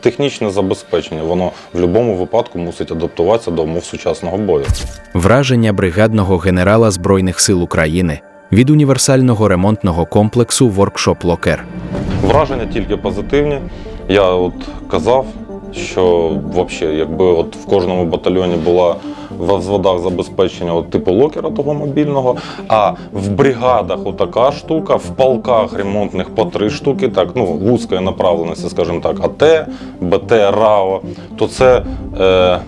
Технічне забезпечення, воно в будь-якому випадку мусить адаптуватися до умов сучасного бою. Враження бригадного генерала Збройних сил України від універсального ремонтного комплексу Воркшоп Локер. Враження тільки позитивні. Я от казав, що взагалі, якби от в кожному батальйоні була в взводах забезпечення от, типу локера того мобільного, а в бригадах отака штука, в полках ремонтних по три штуки, так, ну, вузької направленості, скажімо так, АТ, БТ, РАО, то це е,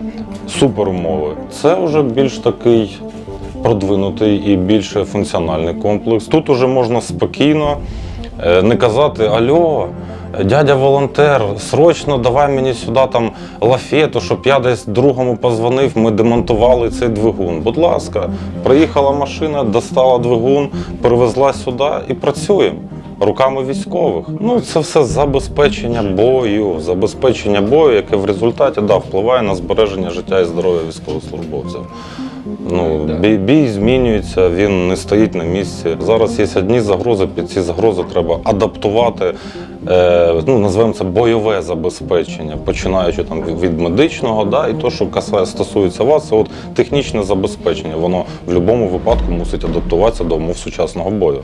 супер умови. Це вже більш такий продвинутий і більш функціональний комплекс. Тут уже можна спокійно е, не казати Альо, дядя волонтер, срочно давай мені сюди там лафету, щоб я десь другому позвонив, ми демонтували цей двигун. Будь ласка, приїхала машина, достала двигун, привезла сюди і працюємо. Руками військових. Ну, це все забезпечення бою, забезпечення бою, яке в результаті да, впливає на збереження життя і здоров'я військовослужбовців. Ну, бій, бій змінюється, він не стоїть на місці. Зараз є одні загрози, під ці загрози треба адаптувати, е, ну, називаємо це бойове забезпечення, починаючи там від, медичного, да, і то, що касає, стосується вас, це от технічне забезпечення. Воно в будь-якому випадку мусить адаптуватися до умов сучасного бою.